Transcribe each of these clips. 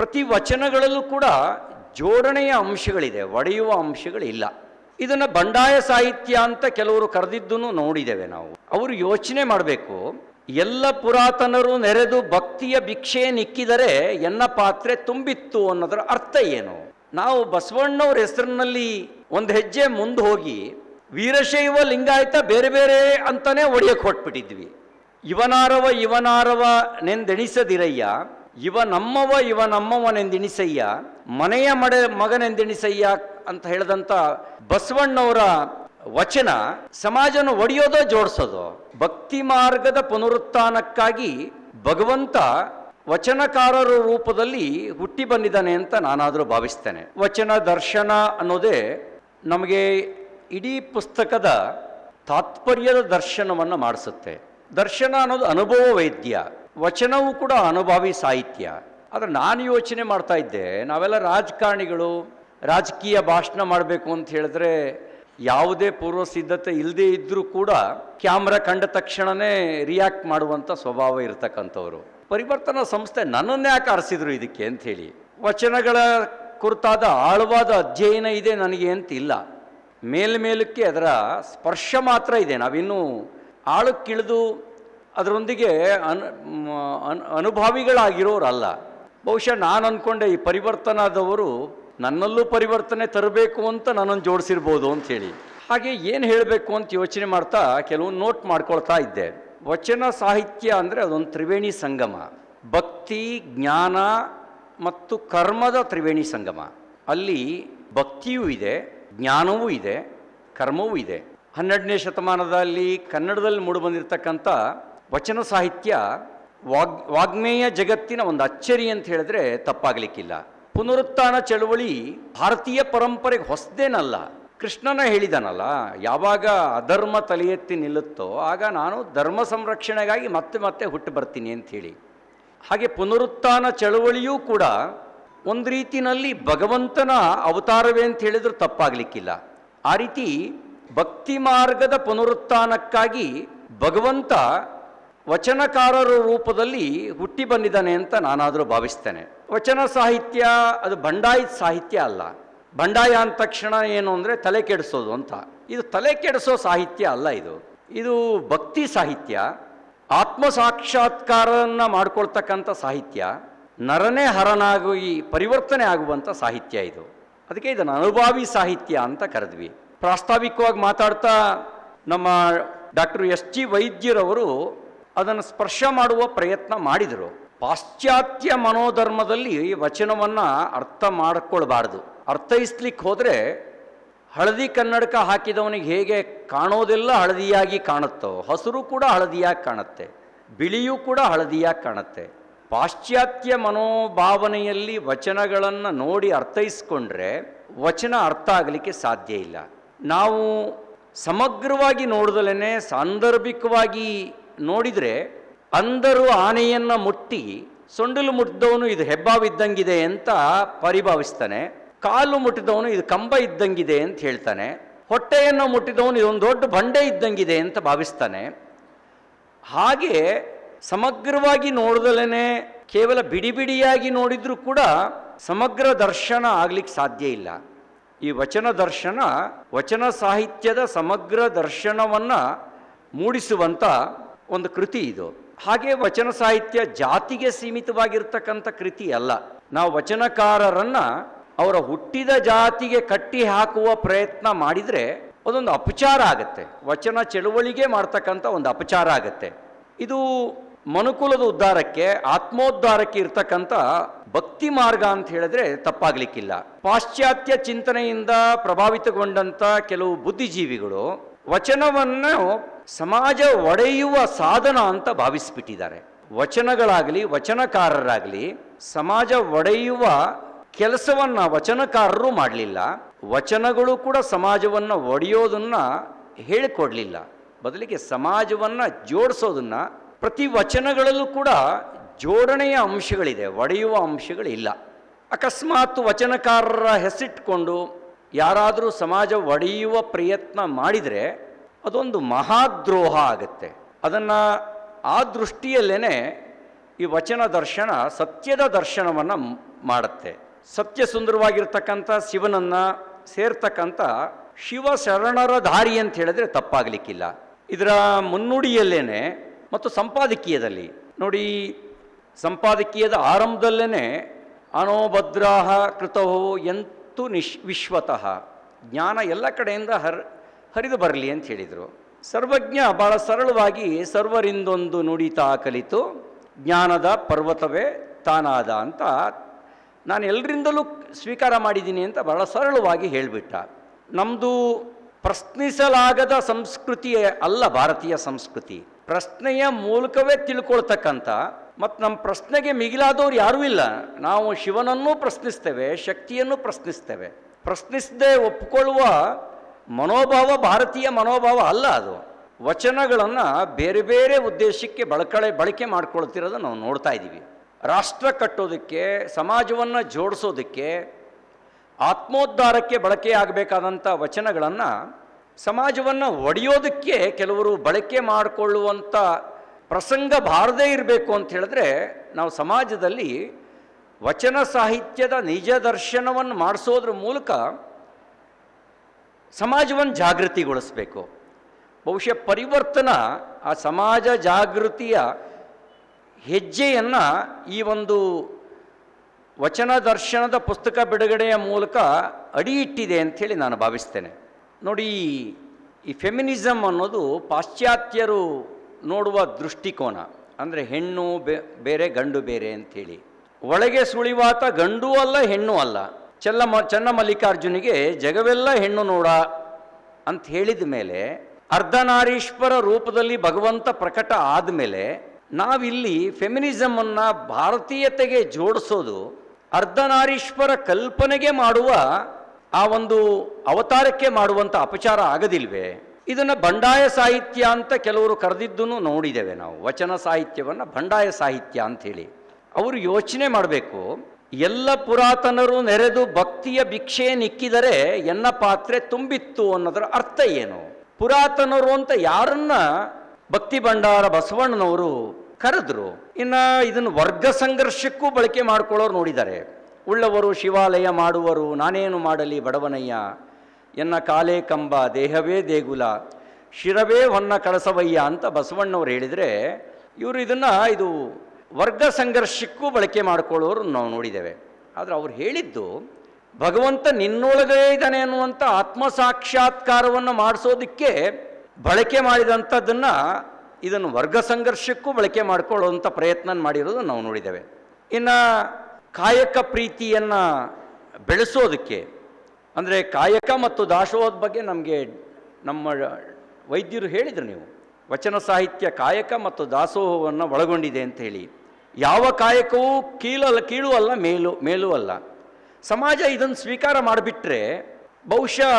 ಪ್ರತಿ ವಚನಗಳಲ್ಲೂ ಕೂಡ ಜೋಡಣೆಯ ಅಂಶಗಳಿದೆ, ಒಡೆಯುವ ಅಂಶಗಳಿಲ್ಲ. ಇದನ್ನು ಬಂಡಾಯ ಸಾಹಿತ್ಯ ಅಂತ ಕೆಲವರು ಕರೆದಿದ್ದನ್ನು ನೋಡಿದ್ದೇವೆ ನಾವು. ಅವರು ಯೋಚನೆ ಮಾಡಬೇಕು, ಎಲ್ಲ ಪುರಾತನರು ನೆರೆದು ಭಕ್ತಿಯ ಭಿಕ್ಷೆ ನಿಕ್ಕಿದರೆ ಎನ್ನ ಪಾತ್ರೆ ತುಂಬಿತ್ತು ಅನ್ನೋದರ ಅರ್ಥ ಏನು? ನಾವು ಬಸವಣ್ಣವ್ರ ಹೆಸರಿನಲ್ಲಿ ಒಂದು ಹೆಜ್ಜೆ ಮುಂದೆ ಹೋಗಿ, ವೀರಶೈವ ಲಿಂಗಾಯತ ಬೇರೆ ಬೇರೆ ಅಂತಾನೆ ಒಡೆಯಕ್ಕೆ ಹೊಟ್ಬಿಟ್ಟಿದ್ವಿ ಇವನಾರವ ಇವನಾರವ ನೆಂದೆಣಿಸದಿರಯ್ಯ ಇವ ನಮ್ಮವ, ಇವ ನಮ್ಮವನೆಂದಿಣಿಸಯ್ಯ, ಮನೆಯ ಮಡೆ, ಮಗನೆಂದಿಣಿಸಯ್ಯ ಅಂತ ಹೇಳಿದಂಥ ಬಸವಣ್ಣವರ ವಚನ ಸಮಾಜನ ಒಡೆಯೋದೋ ಜೋಡಿಸೋದು, ಭಕ್ತಿ ಮಾರ್ಗದ ಪುನರುತ್ಥಾನಕ್ಕಾಗಿ ಭಗವಂತ ವಚನಕಾರರ ರೂಪದಲ್ಲಿ ಹುಟ್ಟಿ ಬಂದಿದ್ದಾನೆ ಅಂತ ನಾನಾದರೂ ಭಾವಿಸ್ತೇನೆ. ವಚನ ದರ್ಶನ ಅನ್ನೋದೇ ನಮಗೆ ಇಡೀ ಪುಸ್ತಕದ ತಾತ್ಪರ್ಯದ ದರ್ಶನವನ್ನು ಮಾಡಿಸುತ್ತೆ. ದರ್ಶನ ಅನ್ನೋದು ಅನುಭವ ವೈದ್ಯ. ವಚನವೂ ಕೂಡ ಅನುಭವಿ ಸಾಹಿತ್ಯ. ಆದರೆ ನಾನು ಯೋಚನೆ ಮಾಡ್ತಾ ಇದ್ದೆ, ನಾವೆಲ್ಲ ರಾಜಕಾರಣಿಗಳು, ರಾಜಕೀಯ ಭಾಷಣ ಮಾಡಬೇಕು ಅಂತ ಹೇಳಿದ್ರೆ ಯಾವುದೇ ಪೂರ್ವ ಸಿದ್ಧತೆ ಇಲ್ಲದೇ ಇದ್ದರೂ ಕೂಡ ಕ್ಯಾಮ್ರಾ ಕಂಡ ತಕ್ಷಣವೇ ರಿಯಾಕ್ಟ್ ಮಾಡುವಂಥ ಸ್ವಭಾವ ಇರತಕ್ಕಂಥವ್ರು. ಪರಿವರ್ತನಾ ಸಂಸ್ಥೆ ನನ್ನನ್ನೇ ಯಾಕೆ ಆರಿಸಿದ್ರು ಇದಕ್ಕೆ ಅಂಥೇಳಿ ವಚನಗಳ ಕುರಿತಾದ ಆಳವಾದ ಅಧ್ಯಯನ ಇದೆ ನನಗೆ ಅಂತ ಇಲ್ಲ ಮೇಲ್ಮೇಲಕ್ಕೆ ಅದರ ಸ್ಪರ್ಶ ಮಾತ್ರ ಇದೆ. ನಾವಿನ್ನೂ ಆಳಕ್ಕಿಳಿದು ಅದರೊಂದಿಗೆ ಅನು ಅನು ಅನುಭಾವಿಗಳಾಗಿರೋರಲ್ಲ. ಬಹುಶಃ ನಾನು ಅಂದ್ಕೊಂಡೆ ಈ ಪರಿವರ್ತನಾದವರು ನನ್ನಲ್ಲೂ ಪರಿವರ್ತನೆ ತರಬೇಕು ಅಂತ ನನ್ನನ್ನು ಜೋಡಿಸಿರ್ಬೋದು ಅಂತ ಹೇಳಿ. ಹಾಗೆ ಏನು ಹೇಳಬೇಕು ಅಂತ ಯೋಚನೆ ಮಾಡ್ತಾ ಕೆಲವು ನೋಟ್ ಮಾಡ್ಕೊಳ್ತಾ ಇದ್ದೆ. ವಚನ ಸಾಹಿತ್ಯ ಅಂದರೆ ಅದೊಂದು ತ್ರಿವೇಣಿ ಸಂಗಮ. ಭಕ್ತಿ, ಜ್ಞಾನ ಮತ್ತು ಕರ್ಮದ ತ್ರಿವೇಣಿ ಸಂಗಮ. ಅಲ್ಲಿ ಭಕ್ತಿಯೂ ಇದೆ, ಜ್ಞಾನವೂ ಇದೆ, ಕರ್ಮವೂ ಇದೆ. ಹನ್ನೆರಡನೇ ಶತಮಾನದಲ್ಲಿ ಕನ್ನಡದಲ್ಲಿ ಮೂಡಿಬಂದಿರತಕ್ಕಂಥ ವಚನ ಸಾಹಿತ್ಯ ವಾಗ್, ವಾಗ್ಮೇಯ ಜಗತ್ತಿನ ಒಂದು ಅಚ್ಚರಿ ಅಂತ ಹೇಳಿದ್ರೆ ತಪ್ಪಾಗಲಿಕ್ಕಿಲ್ಲ. ಪುನರುತ್ಥಾನ ಚಳುವಳಿ ಭಾರತೀಯ ಪರಂಪರೆಗೆ ಹೊಸದೇನಲ್ಲ. ಕೃಷ್ಣನ ಹೇಳಿದನಲ್ಲ, ಯಾವಾಗ ಅಧರ್ಮ ತಲೆ ಎತ್ತಿ ನಿಲ್ಲುತ್ತೋ ಆಗ ನಾನು ಧರ್ಮ ಸಂರಕ್ಷಣೆಗಾಗಿ ಮತ್ತೆ ಮತ್ತೆ ಹುಟ್ಟು ಬರ್ತೀನಿ ಅಂತ ಹೇಳಿ. ಹಾಗೆ ಪುನರುತ್ಥಾನ ಚಳುವಳಿಯೂ ಕೂಡ ಒಂದು ರೀತಿಯಲ್ಲಿ ಭಗವಂತನ ಅವತಾರವೇ ಅಂತ ಹೇಳಿದ್ರು ತಪ್ಪಾಗಲಿಕ್ಕಿಲ್ಲ. ಆ ರೀತಿ ಭಕ್ತಿ ಮಾರ್ಗದ ಪುನರುತ್ಥಾನಕ್ಕಾಗಿ ಭಗವಂತ ವಚನಕಾರರ ರೂಪದಲ್ಲಿ ಹುಟ್ಟಿ ಬಂದಿದ್ದಾನೆ ಅಂತ ನಾನಾದರೂ ಭಾವಿಸ್ತೇನೆ. ವಚನ ಸಾಹಿತ್ಯ ಅದು ಬಂಡಾಯದ ಸಾಹಿತ್ಯ ಅಲ್ಲ. ಬಂಡಾಯ ಅಂದ ತಕ್ಷಣ ಏನು ಅಂದರೆ ತಲೆ ಕೆಡಿಸೋದು ಅಂತ. ಇದು ತಲೆ ಕೆಡಿಸೋ ಸಾಹಿತ್ಯ ಅಲ್ಲ ಇದು. ಇದು ಭಕ್ತಿ ಸಾಹಿತ್ಯ. ಆತ್ಮ ಸಾಕ್ಷಾತ್ಕಾರವನ್ನು ಮಾಡ್ಕೊಳ್ತಕ್ಕಂಥ ಸಾಹಿತ್ಯ. ನರನೇ ಹರನಾಗಿ ಪರಿವರ್ತನೆ ಆಗುವಂಥ ಸಾಹಿತ್ಯ ಇದು. ಅದಕ್ಕೆ ಇದನ್ನು ಅನುಭಾವಿ ಸಾಹಿತ್ಯ ಅಂತ ಕರೆದ್ವಿ. ಪ್ರಾಸ್ತಾವಿಕವಾಗಿ ಮಾತಾಡ್ತಾ ನಮ್ಮ ಡಾಕ್ಟರ್ ಎಸ್ ಜಿ ವೈದ್ಯರವರು ಅದನ್ನು ಸ್ಪರ್ಶ ಮಾಡುವ ಪ್ರಯತ್ನ ಮಾಡಿದರು. ಪಾಶ್ಚಾತ್ಯ ಮನೋಧರ್ಮದಲ್ಲಿ ವಚನವನ್ನು ಅರ್ಥ ಮಾಡಿಕೊಳ್ಬಾರ್ದು. ಅರ್ಥೈಸ್ಲಿಕ್ಕೆ ಹೋದರೆ ಹಳದಿ ಕನ್ನಡಕ ಹಾಕಿದವನಿಗೆ ಹೇಗೆ ಕಾಣೋದೆಲ್ಲ ಹಳದಿಯಾಗಿ ಕಾಣುತ್ತೋ, ಹಸಿರು ಕೂಡ ಹಳದಿಯಾಗಿ ಕಾಣುತ್ತೆ, ಬಿಳಿಯೂ ಕೂಡ ಹಳದಿಯಾಗಿ ಕಾಣುತ್ತೆ. ಪಾಶ್ಚಾತ್ಯ ಮನೋಭಾವನೆಯಲ್ಲಿ ವಚನಗಳನ್ನು ನೋಡಿ ಅರ್ಥೈಸ್ಕೊಂಡ್ರೆ ವಚನ ಅರ್ಥ ಆಗಲಿಕ್ಕೆ ಸಾಧ್ಯ ಇಲ್ಲ. ನಾವು ಸಮಗ್ರವಾಗಿ ನೋಡಿದಲೇ ಸಾಂದರ್ಭಿಕವಾಗಿ ನೋಡಿದರೆ ಅಂದರು ಆನೆಯನ್ನು ಮುಟ್ಟಿ ಸೊಂಡಿಲು ಮುಟ್ಟಿದವನು ಇದು ಹೆಬ್ಬಾವಿದ್ದಂಗಿದೆ ಅಂತ ಪರಿಭಾವಿಸ್ತಾನೆ. ಕಾಲು ಮುಟ್ಟಿದವನು ಇದು ಕಂಬ ಇದ್ದಂಗಿದೆ ಅಂತ ಹೇಳ್ತಾನೆ. ಹೊಟ್ಟೆಯನ್ನು ಮುಟ್ಟಿದವನು ಇದೊಂದು ದೊಡ್ಡ ಬಂಡೆ ಇದ್ದಂಗಿದೆ ಅಂತ ಭಾವಿಸ್ತಾನೆ. ಹಾಗೆ ಸಮಗ್ರವಾಗಿ ನೋಡ್ದಲೇ ಕೇವಲ ಬಿಡಿ ಬಿಡಿಯಾಗಿ ನೋಡಿದರೂ ಕೂಡ ಸಮಗ್ರ ದರ್ಶನ ಆಗ್ಲಿಕ್ಕೆ ಸಾಧ್ಯ ಇಲ್ಲ. ಈ ವಚನ ದರ್ಶನ, ವಚನ ಸಾಹಿತ್ಯದ ಸಮಗ್ರ ದರ್ಶನವನ್ನು ಮೂಡಿಸುವಂಥ ಒಂದು ಕೃತಿ ಇದು. ಹಾಗೆ ವಚನ ಸಾಹಿತ್ಯ ಜಾತಿಗೆ ಸೀಮಿತವಾಗಿರ್ತಕ್ಕಂಥ ಕೃತಿ ಅಲ್ಲ. ನಾವು ವಚನಕಾರರನ್ನ ಅವರ ಹುಟ್ಟಿದ ಜಾತಿಗೆ ಕಟ್ಟಿ ಹಾಕುವ ಪ್ರಯತ್ನ ಮಾಡಿದರೆ ಅದೊಂದು ಅಪಚಾರ ಆಗುತ್ತೆ. ವಚನ ಚಳುವಳಿಗೆ ಮಾಡ್ತಕ್ಕಂಥ ಒಂದು ಅಪಚಾರ ಆಗುತ್ತೆ. ಇದು ಮನುಕುಲದ ಉದ್ಧಾರಕ್ಕೆ, ಆತ್ಮೋದ್ಧಾರಕ್ಕೆ ಇರ್ತಕ್ಕಂಥ ಭಕ್ತಿ ಮಾರ್ಗ ಅಂತ ಹೇಳಿದ್ರೆ ತಪ್ಪಾಗ್ಲಿಕ್ಕಿಲ್ಲ. ಪಾಶ್ಚಾತ್ಯ ಚಿಂತನೆಯಿಂದ ಪ್ರಭಾವಿತಗೊಂಡಂತ ಕೆಲವು ಬುದ್ಧಿಜೀವಿಗಳು ವಚನವನ್ನು ಸಮಾಜ ಒಡೆಯುವ ಸಾಧನ ಅಂತ ಭಾವಿಸಿಬಿಟ್ಟಿದ್ದಾರೆ. ವಚನಗಳಾಗಲಿ, ವಚನಕಾರರಾಗಲಿ, ಸಮಾಜ ಒಡೆಯುವ ಕೆಲಸವನ್ನು ವಚನಕಾರರು ಮಾಡಲಿಲ್ಲ. ವಚನಗಳು ಕೂಡ ಸಮಾಜವನ್ನು ಒಡೆಯೋದನ್ನು ಹೇಳಿಕೊಡಲಿಲ್ಲ. ಬದಲಿಗೆ ಸಮಾಜವನ್ನು ಜೋಡಿಸೋದನ್ನ ಪ್ರತಿ ವಚನಗಳಲ್ಲೂ ಕೂಡ ಜೋಡಣೆಯ ಅಂಶಗಳಿದೆ, ಒಡೆಯುವ ಅಂಶಗಳಿಲ್ಲ. ಅಕಸ್ಮಾತ್ ವಚನಕಾರರ ಹೆಸರಿಟ್ಕೊಂಡು ಯಾರಾದರೂ ಸಮಾಜ ಒಡೆಯುವ ಪ್ರಯತ್ನ ಮಾಡಿದರೆ ಅದೊಂದು ಮಹಾದ್ರೋಹ ಆಗುತ್ತೆ. ಅದನ್ನು ಆ ದೃಷ್ಟಿಯಲ್ಲೇ ಈ ವಚನ ದರ್ಶನ ಸತ್ಯದ ದರ್ಶನವನ್ನು ಮಾಡುತ್ತೆ. ಸತ್ಯ ಸುಂದರವಾಗಿರ್ತಕ್ಕಂಥ ಶಿವನನ್ನು ಸೇರ್ತಕ್ಕಂಥ ಶಿವ ಶರಣರ ದಾರಿ ಅಂತ ಹೇಳಿದ್ರೆ ತಪ್ಪಾಗಲಿಕ್ಕಿಲ್ಲ. ಇದರ ಮುನ್ನುಡಿಯಲ್ಲೇನೆ ಮತ್ತು ಸಂಪಾದಕೀಯದಲ್ಲಿ. ನೋಡಿ, ಸಂಪಾದಕೀಯದ ಆರಂಭದಲ್ಲೇ ಅನೋಭದ್ರಾಹ ಕೃತವು ಎಂತು ನಿಶ್ ವಿಶ್ವತಃ. ಜ್ಞಾನ ಎಲ್ಲ ಕಡೆಯಿಂದ ಹರ್ ಹರಿದು ಬರಲಿ ಅಂತ ಹೇಳಿದರು. ಸರ್ವಜ್ಞ ಬಹಳ ಸರಳವಾಗಿ ಸರ್ವರಿಂದೊಂದು ನುಡಿತಾ ಕಲಿತು, ಜ್ಞಾನದ ಪರ್ವತವೇ ತಾನಾದ ಅಂತ ನಾನು ಎಲ್ಲರಿಂದಲೂ ಸ್ವೀಕಾರ ಮಾಡಿದ್ದೀನಿ ಅಂತ ಬಹಳ ಸರಳವಾಗಿ ಹೇಳಿಬಿಟ್ಟ. ನಮ್ಮದು ಪ್ರಶ್ನಿಸಲಾಗದ ಸಂಸ್ಕೃತಿ ಅಲ್ಲ ಭಾರತೀಯ ಸಂಸ್ಕೃತಿ. ಪ್ರಶ್ನೆಯ ಮೂಲಕವೇ ತಿಳ್ಕೊಳ್ತಕ್ಕಂಥ ಮತ್ತು ನಮ್ಮ ಪ್ರಶ್ನೆಗೆ ಮಿಗಿಲಾದವ್ರು ಯಾರೂ ಇಲ್ಲ. ನಾವು ಶಿವನನ್ನೂ ಪ್ರಶ್ನಿಸ್ತೇವೆ, ಶಕ್ತಿಯನ್ನು ಪ್ರಶ್ನಿಸ್ತೇವೆ. ಪ್ರಶ್ನಿಸದೆ ಒಪ್ಪಿಕೊಳ್ಳುವ ಮನೋಭಾವ, ಭಾರತೀಯ ಮನೋಭಾವ ಅಲ್ಲ ಅದು. ವಚನಗಳನ್ನು ಬೇರೆ ಬೇರೆ ಉದ್ದೇಶಕ್ಕೆ ಬಳಕಳೆ, ಬಳಕೆ ಮಾಡ್ಕೊಳ್ತಿರೋದು ನಾವು ನೋಡ್ತಾ ಇದ್ದೀವಿ. ರಾಷ್ಟ್ರ ಕಟ್ಟೋದಕ್ಕೆ, ಸಮಾಜವನ್ನು ಜೋಡಿಸೋದಕ್ಕೆ ಆತ್ಮೋದ್ಧಾರಕ್ಕೆ ಬಳಕೆಯಾಗಬೇಕಾದಂಥ ವಚನಗಳನ್ನು ಸಮಾಜವನ್ನು ಒಡೆಯೋದಕ್ಕೆ ಕೆಲವರು ಬಳಕೆ ಮಾಡಿಕೊಳ್ಳುವಂಥ ಪ್ರಸಂಗ ಬಾರದೇ ಇರಬೇಕು ಅಂತ ಹೇಳಿದ್ರೆ ನಾವು ಸಮಾಜದಲ್ಲಿ ವಚನ ಸಾಹಿತ್ಯದ ನಿಜ ದರ್ಶನವನ್ನು ಮಾಡಿಸೋದ್ರ ಮೂಲಕ ಸಮಾಜವನ್ನು ಜಾಗೃತಿಗೊಳಿಸಬೇಕು. ಬಹುಶಃ ಪರಿವರ್ತನ ಆ ಸಮಾಜ ಜಾಗೃತಿಯ ಹೆಜ್ಜೆಯನ್ನು ಈ ಒಂದು ವಚನ ದರ್ಶನದ ಪುಸ್ತಕ ಬಿಡುಗಡೆಯ ಮೂಲಕ ಅಡಿ ಇಟ್ಟಿದೆ ಅಂಥೇಳಿ ನಾನು ಭಾವಿಸ್ತೇನೆ. ನೋಡಿ, ಈ ಫೆಮಿನಿಸಮ್ ಅನ್ನೋದು ಪಾಶ್ಚಾತ್ಯರು ನೋಡುವ ದೃಷ್ಟಿಕೋನ. ಅಂದರೆ ಹೆಣ್ಣು ಬೇರೆ, ಗಂಡು ಬೇರೆ ಅಂಥೇಳಿ ಒಳಗೆ ಸುಳಿವಾತ ಗಂಡೂ ಅಲ್ಲ, ಹೆಣ್ಣು ಅಲ್ಲ. ಚೆಲ್ಲ ಮ ಚನ್ನಮಲ್ಲಿಕಾರ್ಜುನಿಗೆ ಜಗವೆಲ್ಲ ಹೆಣ್ಣು ನೋಡ ಅಂತ ಹೇಳಿದ ಮೇಲೆ, ಅರ್ಧನಾರೀಶ್ವರ ರೂಪದಲ್ಲಿ ಭಗವಂತ ಪ್ರಕಟ ಆದಮೇಲೆ ನಾವಿಲ್ಲಿ ಫೆಮಿನಿಸಮನ್ನು ಭಾರತೀಯತೆಗೆ ಜೋಡಿಸೋದು ಅರ್ಧನಾರೀಶ್ವರ ಕಲ್ಪನೆಗೆ ಮಾಡುವ ಆ ಒಂದು ಅವತಾರಕ್ಕೆ ಮಾಡುವಂಥ ಅಪಚಾರ ಆಗದಿಲ್ವೇ? ಇದನ್ನು ಬಂಡಾಯ ಸಾಹಿತ್ಯ ಅಂತ ಕೆಲವರು ಕರೆದಿದ್ದನ್ನು ನೋಡಿದ್ದೇವೆ ನಾವು. ವಚನ ಸಾಹಿತ್ಯವನ್ನು ಬಂಡಾಯ ಸಾಹಿತ್ಯ ಅಂಥೇಳಿ ಅವರು ಯೋಚನೆ ಮಾಡಬೇಕು, ಎಲ್ಲ ಪುರಾತನರು ನೆರೆದು ಭಕ್ತಿಯ ಭಿಕ್ಷೆ ನಿಕ್ಕಿದರೆ ಎನ್ನ ಪಾತ್ರೆ ತುಂಬಿತ್ತು ಅನ್ನೋದರ ಅರ್ಥ ಏನು? ಪುರಾತನರು ಅಂತ ಯಾರನ್ನ ಭಕ್ತಿ ಭಂಡಾರ ಬಸವಣ್ಣನವರು ಕರೆದ್ರು? ಇನ್ನ ಇದನ್ನು ವರ್ಗ ಸಂಘರ್ಷಕ್ಕೂ ಬಳಕೆ ಮಾಡ್ಕೊಳ್ಳೋರು ನೋಡಿದ್ದಾರೆ ಉಳ್ಳವರು ಶಿವಾಲಯ ಮಾಡುವರು, ನಾನೇನು ಮಾಡಲಿ ಬಡವನಯ್ಯ. ಎನ್ನ ಕಾಲೇ ಕಂಬ, ದೇಹವೇ ದೇಗುಲ, ಶಿರವೇ ಹೊನ್ನ ಕಳಸವಯ್ಯ ಅಂತ ಬಸವಣ್ಣವ್ರು ಹೇಳಿದರೆ, ಇವರು ಇದನ್ನು ಇದು ವರ್ಗ ಸಂಘರ್ಷಕ್ಕೂ ಬಳಕೆ ಮಾಡಿಕೊಳ್ಳೋರು ನಾವು ನೋಡಿದ್ದೇವೆ. ಆದರೆ ಅವ್ರು ಹೇಳಿದ್ದು, ಭಗವಂತ ನಿನ್ನೊಳಗೇ ಇದ್ದಾನೆ ಅನ್ನುವಂಥ ಆತ್ಮ ಸಾಕ್ಷಾತ್ಕಾರವನ್ನು ಮಾಡಿಸೋದಕ್ಕೆ ಬಳಕೆ ಮಾಡಿದಂಥದ್ದನ್ನು ಇದನ್ನು ವರ್ಗ ಸಂಘರ್ಷಕ್ಕೂ ಬಳಕೆ ಮಾಡಿಕೊಳ್ಳುವಂಥ ಪ್ರಯತ್ನ ಮಾಡಿರೋದು ನಾವು ನೋಡಿದ್ದೇವೆ. ಇನ್ನು ಕಾಯಕ ಪ್ರೀತಿಯನ್ನು ಬೆಳೆಸೋದಕ್ಕೆ, ಅಂದರೆ ಕಾಯಕ ಮತ್ತು ದಾಸೋಹದ ಬಗ್ಗೆ ನಮಗೆ ನಮ್ಮ ವೈದ್ಯರು ಹೇಳಿದರು ನೀವು, ವಚನ ಸಾಹಿತ್ಯ ಕಾಯಕ ಮತ್ತು ದಾಸೋಹವನ್ನು ಒಳಗೊಂಡಿದೆ ಅಂತ ಹೇಳಿ. ಯಾವ ಕಾಯಕವೂ ಕೀಳಲ್ಲ ಕೀಳು ಅಲ್ಲ ಮೇಲು ಮೇಲೂ ಅಲ್ಲ ಸಮಾಜ ಇದನ್ನು ಸ್ವೀಕಾರ ಮಾಡಿಬಿಟ್ರೆ ಬಹುಶಃ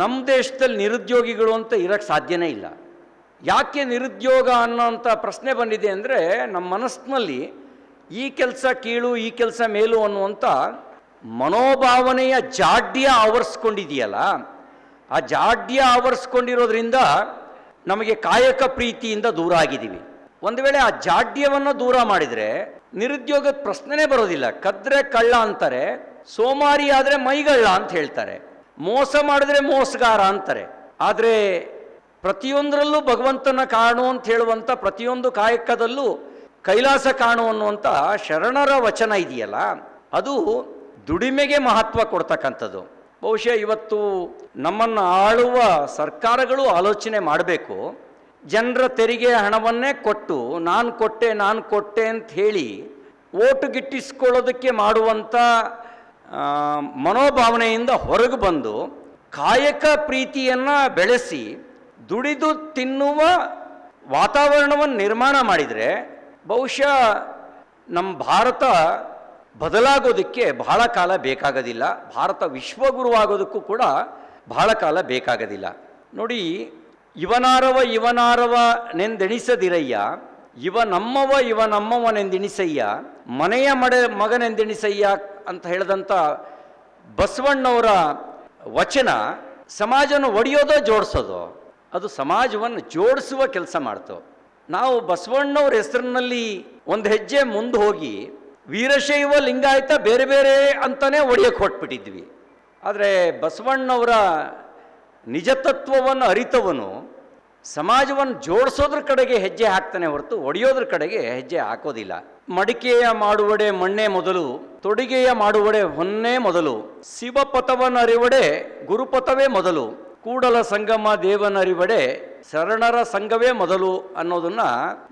ನಮ್ಮ ದೇಶದಲ್ಲಿ ನಿರುದ್ಯೋಗಿಗಳು ಅಂತ ಇರೋಕ್ಕೆ ಸಾಧ್ಯನೇ ಇಲ್ಲ. ಯಾಕೆ ನಿರುದ್ಯೋಗ ಅನ್ನೋಂಥ ಪ್ರಶ್ನೆ ಬಂದಿದೆ ಅಂದರೆ ನಮ್ಮ ಮನಸ್ಸಿನಲ್ಲಿ ಈ ಕೆಲಸ ಕೀಳು, ಈ ಕೆಲಸ ಮೇಲು ಅನ್ನುವಂಥ ಮನೋಭಾವನೆಯ ಜಾಡ್ಯ ಆವರಿಸ್ಕೊಂಡಿದೆಯಲ್ಲ, ಆ ಜಾಡ್ಯ ಆವರಿಸ್ಕೊಂಡಿರೋದ್ರಿಂದ ನಮಗೆ ಕಾಯಕ ಪ್ರೀತಿಯಿಂದ ದೂರ ಆಗಿದ್ದೀವಿ. ಒಂದು ವೇಳೆ ಆ ಜಾಡ್ಯವನ್ನು ದೂರ ಮಾಡಿದರೆ ನಿರುದ್ಯೋಗದ ಪ್ರಶ್ನೆನೇ ಬರೋದಿಲ್ಲ. ಕದ್ರೆ ಕಳ್ಳ ಅಂತಾರೆ, ಸೋಮಾರಿ ಆದರೆ ಮೈಗಳ್ಳ ಅಂತ ಹೇಳ್ತಾರೆ. ಮೋಸ ಮಾಡಿದ್ರೆ ಮೋಸಗಾರ ಅಂತಾರೆ. ಆದರೆ ಪ್ರತಿಯೊಂದರಲ್ಲೂ ಭಗವಂತನ ಕಾಣು ಅಂತ ಹೇಳುವಂಥ ಪ್ರತಿಯೊಂದು ಕಾಯಕದಲ್ಲೂ ಕೈಲಾಸ ಕಾಣು ಅನ್ನುವಂಥ ಶರಣರ ವಚನ ಇದೆಯಲ್ಲ, ಅದು ದುಡಿಮೆಗೆ ಮಹತ್ವ ಕೊಡ್ತಕ್ಕಂಥದ್ದು. ಬಹುಶಃ ಇವತ್ತು ನಮ್ಮನ್ನು ಆಳುವ ಸರ್ಕಾರಗಳು ಆಲೋಚನೆ ಮಾಡಬೇಕು. ಜನರ ತೆರಿಗೆ ಹಣವನ್ನೇ ಕೊಟ್ಟು, ನಾನು ಕೊಟ್ಟೆ ನಾನು ಕೊಟ್ಟೆ ಅಂತ ಹೇಳಿ ಓಟು ಗಿಟ್ಟಿಸ್ಕೊಳ್ಳೋದಕ್ಕೆ ಮಾಡುವಂಥ ಮನೋಭಾವನೆಯಿಂದ ಹೊರಗೆ ಬಂದು ಕಾಯಕ ಪ್ರೀತಿಯನ್ನು ಬೆಳೆಸಿ ದುಡಿದು ತಿನ್ನುವ ವಾತಾವರಣವನ್ನು ನಿರ್ಮಾಣ ಮಾಡಿದರೆ ಬಹುಶಃ ನಮ್ಮ ಭಾರತ ಬದಲಾಗೋದಕ್ಕೆ ಬಹಳ ಕಾಲ ಬೇಕಾಗೋದಿಲ್ಲ. ಭಾರತ ವಿಶ್ವಗುರುವಾಗೋದಕ್ಕೂ ಕೂಡ ಬಹಳ ಕಾಲ ಬೇಕಾಗೋದಿಲ್ಲ. ನೋಡಿ, ಇವನಾರವ ಇವನಾರವ ನೆಂದೆಣಿಸದಿರಯ್ಯ, ಇವ ನಮ್ಮವ ಇವ ನಮ್ಮವನೆಂದೆಣಿಸಯ್ಯ ಮನೆಯ ಮಡೆ ಮಗನೆಂದೆಣಿಸಯ್ಯ ಅಂತ ಹೇಳಿದಂಥ ಬಸವಣ್ಣವರ ವಚನ ಸಮಾಜನ ಒಡೆಯೋದೋ ಜೋಡಿಸೋದು ಅದು ಸಮಾಜವನ್ನು ಜೋಡಿಸುವ ಕೆಲಸ ಮಾಡ್ತು ನಾವು ಬಸವಣ್ಣವ್ರ ಹೆಸರಿನಲ್ಲಿ ಒಂದು ಹೆಜ್ಜೆ ಮುಂದೆ ಹೋಗಿ ವೀರಶೈವ ಲಿಂಗಾಯತ ಬೇರೆ ಬೇರೆ ಅಂತಲೇ ಒಡೆಯಕ್ಕೆ ಹೊಟ್ಬಿಟ್ಟಿದ್ವಿ ಆದರೆ ಬಸವಣ್ಣವರ ನಿಜತತ್ವವನ್ನು ಅರಿತವನು, ಸಮಾಜವನ್ನು ಜೋಡಿಸೋದ್ರ ಕಡೆಗೆ ಹೆಜ್ಜೆ ಹಾಕ್ತಾನೆ ಹೊರತು ಒಡೆಯೋದ್ರ ಕಡೆಗೆ ಹೆಜ್ಜೆ ಹಾಕೋದಿಲ್ಲ. ಮಡಿಕೆಯ ಮಾಡುವಡೆ ಮಣ್ಣೆ ಮೊದಲು, ತೊಡಿಗೆಯ ಮಾಡುವಡೆ ಹೊನ್ನೇ ಮೊದಲು ಶಿವಪಥವನ್ನರಿವಡೆ ಗುರುಪಥವೇ ಮೊದಲು ಕೂಡಲ ಸಂಗಮ ದೇವನರಿವಡೆ ಶರಣರ ಸಂಘವೇ ಮೊದಲು ಅನ್ನೋದನ್ನ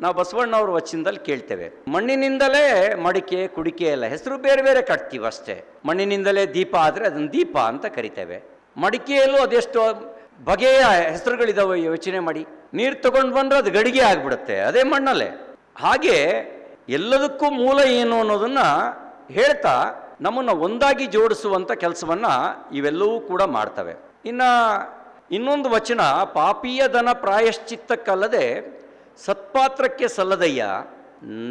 ನಾವು ಬಸವಣ್ಣವ್ರ ವಚನದಲ್ಲಿ ಕೇಳ್ತೇವೆ. ಮಣ್ಣಿನಿಂದಲೇ ಮಡಿಕೆ, ಕುಡಿಕೆ ಎಲ್ಲ ಹೆಸರು ಬೇರೆ ಬೇರೆ ಕಟ್ತೀವಿ ಅಷ್ಟೇ. ಮಣ್ಣಿನಿಂದಲೇ ದೀಪ ಆದರೆ ಅದನ್ನು ದೀಪ ಅಂತ ಕರಿತೇವೆ. ಮಡಿಕೆಯಲ್ಲೂ ಅದೆಷ್ಟು ಬಗೆಯ ಹೆಸರುಗಳಿದಾವೆ ಯೋಚನೆ ಮಾಡಿ. ನೀರು ತಗೊಂಡು ಬಂದ್ರೆ ಅದು ಗಡಿಗೆ ಆಗ್ಬಿಡುತ್ತೆ, ಅದೇ ಮಣ್ಣಲ್ಲೇ. ಹಾಗೆ ಎಲ್ಲದಕ್ಕೂ ಮೂಲ ಏನು ಅನ್ನೋದನ್ನ ಹೇಳ್ತಾ ನಮ್ಮನ್ನು ಒಂದಾಗಿ ಜೋಡಿಸುವಂಥ ಕೆಲಸವನ್ನು ಇವೆಲ್ಲವೂ ಕೂಡ ಮಾಡ್ತವೆ. ಇನ್ನು ಇನ್ನೊಂದು ವಚನ, ಪಾಪೀಯ ದನ ಪ್ರಾಯಶ್ಚಿತ್ತಕ್ಕಲ್ಲದೆ ಸತ್ಪಾತ್ರಕ್ಕೆ ಸಲ್ಲದಯ್ಯ,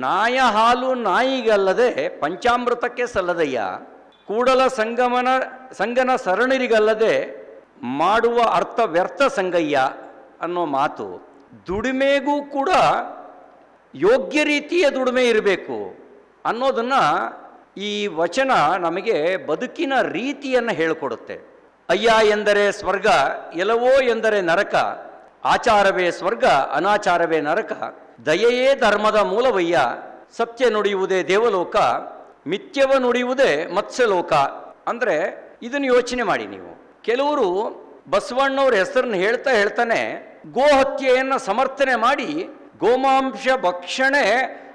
ನಾಯ ಹಾಲು ನಾಯಿಗಲ್ಲದೆ ಪಂಚಾಮೃತಕ್ಕೆ ಸಲ್ಲದಯ್ಯ, ಕೂಡಲ ಸಂಗಮನ, ಸಂಗನ ಸರಣಿರಿಗಲ್ಲದೆ ಮಾಡುವ ಅರ್ಥ ವ್ಯರ್ಥ ಸಂಗಯ್ಯ ಅನ್ನೋ ಮಾತು. ದುಡಿಮೆಗೂ ಕೂಡ ಯೋಗ್ಯ ರೀತಿಯ ದುಡಿಮೆ ಇರಬೇಕು ಅನ್ನೋದನ್ನು ಈ ವಚನ ನಮಗೆ ಬದುಕಿನ ರೀತಿಯನ್ನು ಹೇಳಿಕೊಡುತ್ತೆ. ಅಯ್ಯ ಎಂದರೆ ಸ್ವರ್ಗ ಎಲವೋ ಎಂದರೆ ನರಕ, ಆಚಾರವೇ ಸ್ವರ್ಗ, ಅನಾಚಾರವೇ ನರಕ. ದಯೆಯೇ ಧರ್ಮದ ಮೂಲವಯ್ಯ, ಸತ್ಯ ನುಡಿಯುವುದೇ ದೇವಲೋಕ, ಮಿಥ್ಯವ ನುಡಿಯುವುದೇ ಮತ್ಸ್ಯಲೋಕ. ಅಂದರೆ ಇದನ್ನು ಯೋಚನೆ ಮಾಡಿ ನೀವು. ಕೆಲವರು ಬಸವಣ್ಣವ್ರ ಹೆಸರನ್ನು ಹೇಳ್ತಾ ಹೇಳ್ತಾನೆ ಗೋ ಹತ್ಯೆಯನ್ನು ಸಮರ್ಥನೆ ಮಾಡಿ ಗೋಮಾಂಶ ಭಕ್ಷಣೆ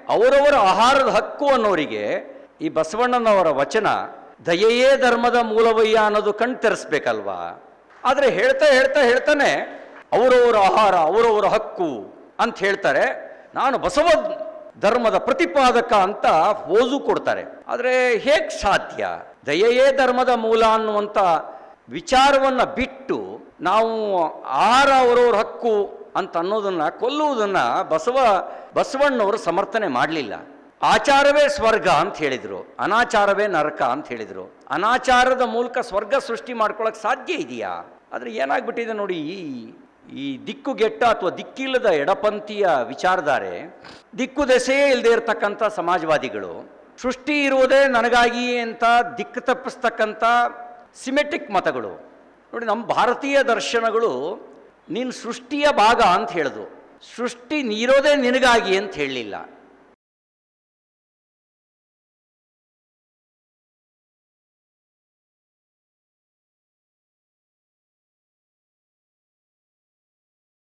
ಅವರವರ ಆಹಾರದ ಹಕ್ಕು ಅನ್ನೋರಿಗೆ ಈ ಬಸವಣ್ಣನವರ ವಚನ ದಯೆಯೇ ಧರ್ಮದ ಮೂಲವಯ್ಯ ಅನ್ನೋದು ಕಣ್ ತೆರೆಸ್ಬೇಕಲ್ವಾ? ಆದರೆ ಹೇಳ್ತಾ ಹೇಳ್ತಾ ಹೇಳ್ತಾನೆ, ಅವರವರ ಆಹಾರ, ಅವರವರ ಹಕ್ಕು ಅಂತ ಹೇಳ್ತಾರೆ. ನಾನು ಬಸವ ಧರ್ಮದ ಪ್ರತಿಪಾದಕ ಅಂತ ಓಜು ಕೊಡ್ತಾರೆ. ಆದರೆ ಹೇಗೆ ಸಾಧ್ಯ? ದಯೆಯೇ ಧರ್ಮದ ಮೂಲ ಅನ್ನುವಂಥ ವಿಚಾರವನ್ನು ಬಿಟ್ಟು ನಾವು ಆಹಾರ, ಅವರವ್ರ ಹಕ್ಕು ಅಂತ ಅನ್ನೋದನ್ನ, ಕೊಲ್ಲುವುದನ್ನು ಬಸವ, ಬಸವಣ್ಣವರು ಸಮರ್ಥನೆ ಮಾಡಲಿಲ್ಲ. ಆಚಾರವೇ ಸ್ವರ್ಗ ಅಂತ ಹೇಳಿದರು, ಅನಾಚಾರವೇ ನರಕ ಅಂತ ಹೇಳಿದರು. ಅನಾಚಾರದ ಮೂಲಕ ಸ್ವರ್ಗ ಸೃಷ್ಟಿ ಮಾಡ್ಕೊಳ್ಳೋಕೆ ಸಾಧ್ಯ ಇದೆಯಾ? ಆದರೆ ಏನಾಗ್ಬಿಟ್ಟಿದೆ ನೋಡಿ, ಈ ಈ ದಿಕ್ಕುಗೆಟ್ಟ ಅಥವಾ ದಿಕ್ಕಿಲ್ಲದ ಎಡಪಂಥೀಯ ವಿಚಾರಧಾರೆ, ದಿಕ್ಕು ದೆಸೆಯೇ ಇಲ್ಲದೆ ಇರತಕ್ಕಂಥ ಸಮಾಜವಾದಿಗಳು, ಸೃಷ್ಟಿ ಇರುವುದೇ ನನಗಾಗಿ ಅಂತ ದಿಕ್ಕು ತಪ್ಪಿಸ್ತಕ್ಕಂಥ ಸಿಮೆಟಿಕ್ ಮತಗಳು. ನೋಡಿ, ನಮ್ಮ ಭಾರತೀಯ ದರ್ಶನಗಳು ನೀನು ಸೃಷ್ಟಿಯ ಭಾಗ ಅಂತ ಹೇಳಿದು ಸೃಷ್ಟಿ ನೀರೋದೇ ನಿನಗಾಗಿ ಅಂತ ಹೇಳಲಿಲ್ಲ.